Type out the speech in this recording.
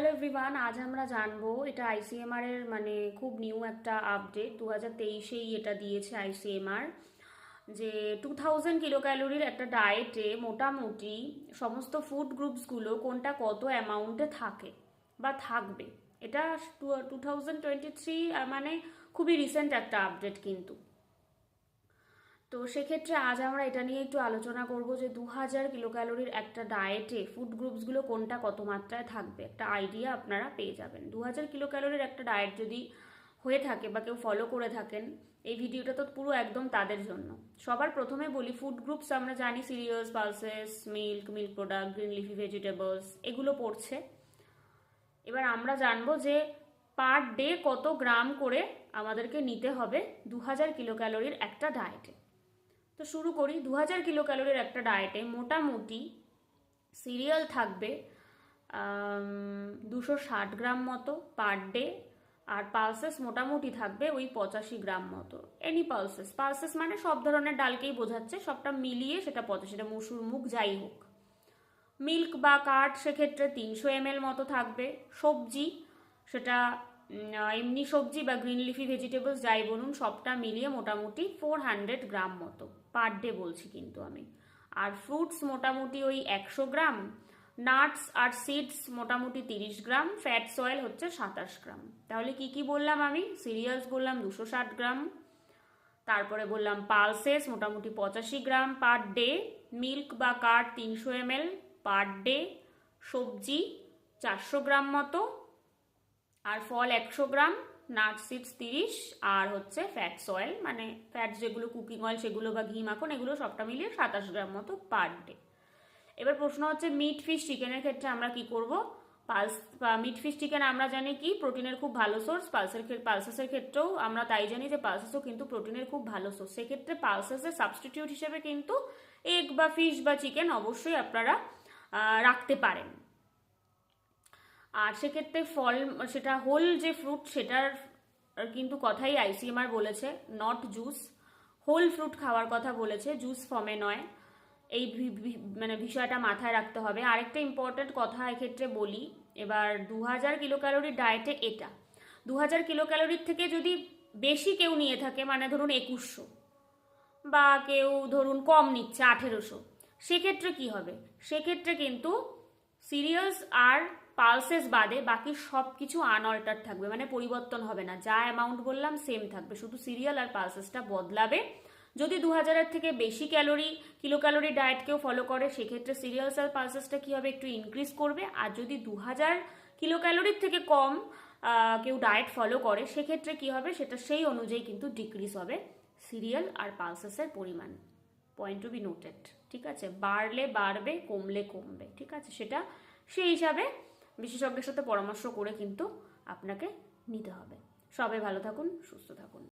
Hello everyone আজ আমরা জানব এটা আইসিএমআর এর মানে খুব নিউ একটা আপডেট দু হাজার তেইশেই এটা দিয়েছে আইসিএমআর যে টু থাউজেন্ড কিলো ক্যালোরির একটা ডায়েটে মোটামুটি সমস্ত ফুড গ্রুপসগুলো কোনটা কত অ্যামাউন্টে থাকে বা থাকবে। এটা টু থাউজেন্ড টোয়েন্টি থ্রি মানে খুবই রিসেন্ট একটা আপডেট কিন্তু। তো সেক্ষেত্রে আজ আমরা এটা নিয়ে একটু আলোচনা করব যে দু হাজার কিলো ক্যালোরির একটা ডায়েটে ফুড গ্রুপসগুলো কোনটা কত মাত্রায় থাকবে? একটা আইডিয়া আপনারা পেয়ে যাবেন। দু হাজার কিলো ক্যালোরির একটা ডায়েট যদি হয়ে থাকে বা কেউ ফলো করে থাকেন, এই ভিডিওটা তো পুরো একদম তাদের জন্য। সবার প্রথমে বলি ফুড গ্রুপস আমরা জানি cereals pulses milk milk product green leafy vegetables এগুলো পড়ছে। এবার আমরা জানব যে পার ডে কত গ্রাম করে আমাদেরকে নিতে হবে দু হাজার কিলো ক্যালোরির একটা ডায়েটে তো শুরু করি। দু হাজার কিলো ক্যালোরির একটা ডায়েটে মোটামুটি সিরিয়াল থাকবে দুশো ষাট গ্রাম মতো পার ডে আর পালসেস মোটামুটি থাকবে ওই পঁচাশি গ্রাম মতো। এনি পালসেস পালসেস মানে সব ধরনের ডালকেই বোঝাচ্ছে, সবটা মিলিয়ে সেটা পঁচাশি, সেটা মসুর মুখ যাই হোক। মিল্ক বা কাঠ সেক্ষেত্রে তিনশো এম মতো থাকবে। সবজি সেটা এমনি সবজি বা গ্রিন লিফি ভেজিটেবলস যাই বলুন, সবটা মিলিয়ে মোটামুটি ফোর হান্ড্রেড গ্রাম মতো পার ডে বলছি কিন্তু আমি। আর ফ্রুটস মোটামুটি ওই একশো গ্রাম নাটস আর সিডস মোটামুটি তিরিশ গ্রাম ফ্যাট সয়েল হচ্ছে সাতাশ গ্রাম। তাহলে কি কি বললাম আমি? সিরিয়ালস বললাম দুশো ষাট গ্রাম, তারপরে বললাম পালসেস মোটামুটি পঁচাশি গ্রাম পার ডে মিল্ক বা কাঠ তিনশো এম পার ডে সবজি চারশো গ্রাম মতো আর ফল একশো গ্রাম, নাট সিডস তিরিশ, আর হচ্ছে ফ্যাট সয়েল মানে ফ্যাট যেগুলো কুকিং অয়েল, সেগুলো বা ঘি, মাখন, এগুলো সবটা মিলিয়ে সাতাশ গ্রাম মতো পার ডে। এবার প্রশ্ন হচ্ছে মিট ফিশ চিকেনের ক্ষেত্রে আমরা কি করব? পালস মিট ফিশ চিকেন আমরা জানি কি প্রোটিনের খুব ভালো সোর্স পালসের পালসেসের ক্ষেত্রেও আমরা তাই জানি যে পালসেসও কিন্তু প্রোটিনের খুব ভালো সোর্স সেক্ষেত্রে পালসেসের সাবস্টিটিউট হিসেবে কিন্তু এগ বা ফিশ বা চিকেন অবশ্যই আপনারা রাখতে পারেন। আর সেক্ষেত্রে ফল, সেটা হোল যে ফ্রুট সেটার কিন্তু কথাই আইসিএমআর বলেছে নট জুস হোল ফ্রুট খাওয়ার কথা বলেছে জুস ফর্মে নয়। এই মানে বিষয়টা মাথায় রাখতে হবে। আরেকটা ইম্পর্টেন্ট কথা এক্ষেত্রে বলি, এবার দু হাজার কিলো ক্যালোরির ডায়েটে এটা। দু হাজার কিলো ক্যালোরির থেকে যদি বেশি কেউ নিয়ে থাকে মানে ধরুন একুশশো বা কেউ ধরুন কম নিচ্ছে, আঠেরোশো, সেক্ষেত্রে কি হবে? সেক্ষেত্রে কিন্তু সিরিয়ালস আর পালসেস বাদে বাকি সব কিছু আনঅল্টার থাকবে মানে পরিবর্তন হবে না। যা অ্যামাউন্ট বললাম সেম থাকবে। শুধু সিরিয়াল আর পালসেসটা বদলাবে। যদি দু হাজারের থেকে বেশি ক্যালোরি কিলো ক্যালোরি ডায়েট কেউ ফলো করে, সেক্ষেত্রে সিরিয়ালস আর পালসেসটা কী হবে? একটু ইনক্রিজ করবে। আর যদি দু হাজার কিলো ক্যালোরির থেকে কম কেউ ডায়েট ফলো করে, সেক্ষেত্রে কী হবে? সেটা সেই অনুযায়ী কিন্তু ডিক্রিজ হবে সিরিয়াল আর পালসেসের পরিমাণ। পয়েন্ট টু বি নোটেড ঠিক আছে? বাড়লে বাড়বে, কমলে কমবে, ঠিক আছে? সেটা সেই হিসাবে বিশেষজ্ঞের সাথে পরামর্শ করে কিন্তু আপনাকে নিতে হবে। সবাই ভালো থাকুন, সুস্থ থাকুন।